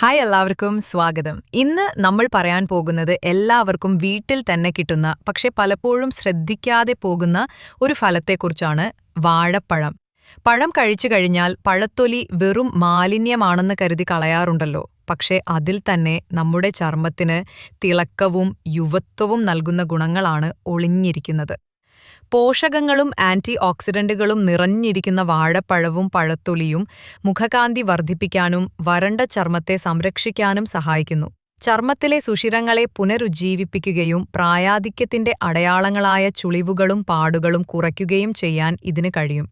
Hi എല്ലാവർക്കും സ്വാഗതം. ഇന്ന് നമ്മൾ പറയാൻ പോകുന്നത് എല്ലാവർക്കും വീട്ടിൽ തന്നെ കിട്ടുന്ന പക്ഷെ പലപ്പോഴും ശ്രദ്ധിക്കാതെ പോകുന്ന ഒരു ഫലത്തെക്കുറിച്ചാണ് വാഴപ്പഴം. പഴം കഴിച്ചു കഴിഞ്ഞാൽ പഴത്തൊലി വെറും മാലിന്യമാണെന്ന് കരുതി കളയാറുണ്ടല്ലോ. പക്ഷേ അതിൽ തന്നെ നമ്മുടെ ചർമ്മത്തിന് തിളക്കവും യുവത്വവും നൽകുന്ന ഗുണങ്ങളാണ് ഒളിഞ്ഞിരിക്കുന്നത്. പോഷകങ്ങളും ആന്റി ഓക്സിഡന്റുകളും നിറഞ്ഞിരിക്കുന്ന വാഴപ്പഴവും പഴത്തൊലിയും മുഖകാന്തി വർദ്ധിപ്പിക്കാനും വരണ്ട ചർമ്മത്തെ സംരക്ഷിക്കാനും സഹായിക്കുന്നു. ചർമ്മത്തിലെ സുഷിരങ്ങളെ പുനരുജ്ജീവിപ്പിക്കുകയും പ്രായാധിക്യത്തിന്റെ അടയാളങ്ങളായ ചുളിവുകളും പാടുകളും കുറയ്ക്കുകയും ചെയ്യാൻ ഇതിന് കഴിയും.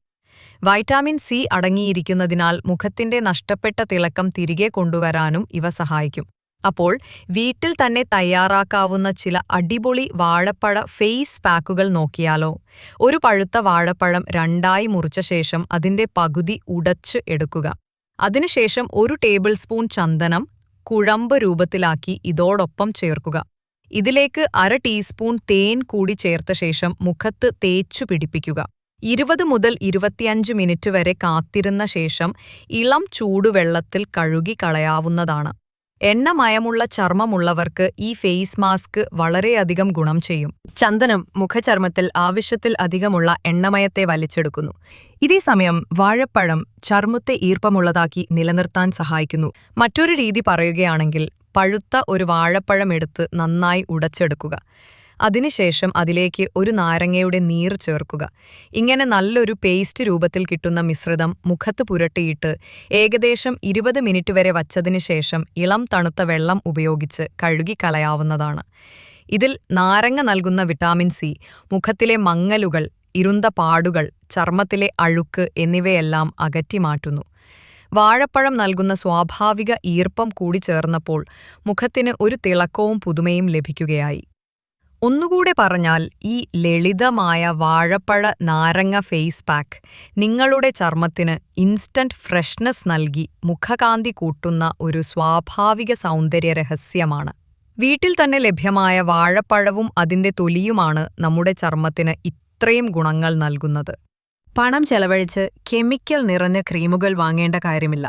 വൈറ്റാമിൻ സി അടങ്ങിയിരിക്കുന്നതിനാൽ മുഖത്തിന്റെ നഷ്ടപ്പെട്ട തിളക്കം തിരികെ കൊണ്ടുവരാനും ഇവ സഹായിക്കും. അപ്പോൾ വീട്ടിൽ തന്നെ തയ്യാറാക്കാവുന്ന ചില അടിപൊളി വാഴപ്പഴ ഫേസ് പാക്കുകൾ നോക്കിയാലോ. ഒരു പഴുത്ത വാഴപ്പഴം രണ്ടായി മുറിച്ച ശേഷം അതിന്റെ പകുതി ഉടച്ച് എടുക്കുക. അതിനുശേഷം ഒരു ടേബിൾ സ്പൂൺ ചന്ദനം കുഴമ്പ് രൂപത്തിലാക്കി ഇതോടൊപ്പം ചേർക്കുക. ഇതിലേക്ക് അര ടീസ്പൂൺ തേൻ കൂടി ചേർത്ത ശേഷം മുഖത്ത് തേച്ചു പിടിപ്പിക്കുക. ഇരുപത് മുതൽ ഇരുപത്തിയഞ്ച് മിനിറ്റ് വരെ കാത്തിരുന്ന ശേഷം ഇളം ചൂടുവെള്ളത്തിൽ കഴുകി കളയാവുന്നതാണ്. എണ്ണമയമുള്ള ചർമ്മമുള്ളവർക്ക് ഈ ഫേസ് മാസ്ക് വളരെയധികം ഗുണം ചെയ്യും. ചന്ദനം മുഖചർമ്മത്തിൽ ആവശ്യത്തിൽ അധികമുള്ള എണ്ണമയത്തെ വലിച്ചെടുക്കുന്നു. ഇതേ സമയം വാഴപ്പഴം ചർമ്മത്തെ ഈർപ്പമുള്ളതാക്കി നിലനിർത്താൻ സഹായിക്കുന്നു. മറ്റൊരു രീതി പറയുകയാണെങ്കിൽ പഴുത്ത ഒരു വാഴപ്പഴം എടുത്ത് നന്നായി ഉടച്ചെടുക്കുക. അതിനുശേഷം അതിലേക്ക് ഒരു നാരങ്ങയുടെ നീർ ചേർക്കുക. ഇങ്ങനെ നല്ലൊരു പേസ്റ്റ് രൂപത്തിൽ കിട്ടുന്ന മിശ്രിതം മുഖത്ത് പുരട്ടിയിട്ട് ഏകദേശം ഇരുപത് മിനിറ്റ് വരെ വച്ചതിനു ശേഷം ഇളം തണുത്ത വെള്ളം ഉപയോഗിച്ച് കഴുകിക്കളയാവുന്നതാണ്. ഇതിൽ നാരങ്ങ നൽകുന്ന വിറ്റാമിൻ സി മുഖത്തിലെ മങ്ങലുകൾ ഇരുണ്ട പാടുകൾ ചർമ്മത്തിലെ അഴുക്ക് എന്നിവയെല്ലാം അകറ്റി മാറ്റുന്നു. വാഴപ്പഴം നൽകുന്ന സ്വാഭാവിക ഈർപ്പം കൂടി ചേർന്നപ്പോൾ മുഖത്തിന് ഒരു തിളക്കവും പുതുമയും ലഭിക്കുകയായി. ഒന്നുകൂടെ പറഞ്ഞാൽ ഈ ലളിതമായ വാഴപ്പഴ നാരങ്ങ ഫേസ് പാക്ക് നിങ്ങളുടെ ചർമ്മത്തിന് ഇൻസ്റ്റന്റ് ഫ്രഷ്നെസ് നൽകി മുഖകാന്തി കൂട്ടുന്ന ഒരു സ്വാഭാവിക സൗന്ദര്യ രഹസ്യമാണ്. വീട്ടിൽ തന്നെ ലഭ്യമായ വാഴപ്പഴവും അതിന്റെ തൊലിയുമാണ് നമ്മുടെ ചർമ്മത്തിന് ഇത്രയും ഗുണങ്ങൾ നൽകുന്നത്. പണം ചെലവഴിച്ച് കെമിക്കൽ നിറഞ്ഞ ക്രീമുകൾ വാങ്ങേണ്ട കാര്യമില്ല.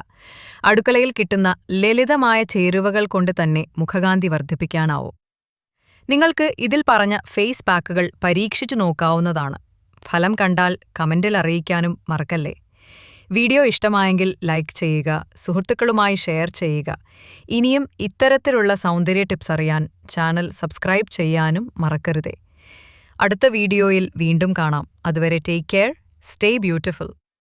അടുക്കളയിൽ കിട്ടുന്ന ലളിതമായ ചേരുവകൾ കൊണ്ട് തന്നെ മുഖകാന്തി വർദ്ധിപ്പിക്കാനാവും. നിങ്ങൾക്ക് ഇതിൽ പറഞ്ഞ ഫേസ് പാക്കുകൾ പരീക്ഷിച്ചു നോക്കാവുന്നതാണ്. ഫലം കണ്ടാൽ കമന്റിൽ അറിയിക്കാനും മറക്കല്ലേ? വീഡിയോ ഇഷ്ടമായെങ്കിൽ ലൈക്ക് ചെയ്യുക സുഹൃത്തുക്കളുമായി ഷെയർ ചെയ്യുക. ഇനിയും ഇത്തരത്തിലുള്ള സൗന്ദര്യ ടിപ്സ് അറിയാൻ ചാനൽ സബ്സ്ക്രൈബ് ചെയ്യാനും മറക്കരുതേ. അടുത്ത വീഡിയോയിൽ വീണ്ടും കാണാം. അതുവരെ ടേക്ക് കെയർ സ്റ്റേ ബ്യൂട്ടിഫുൾ.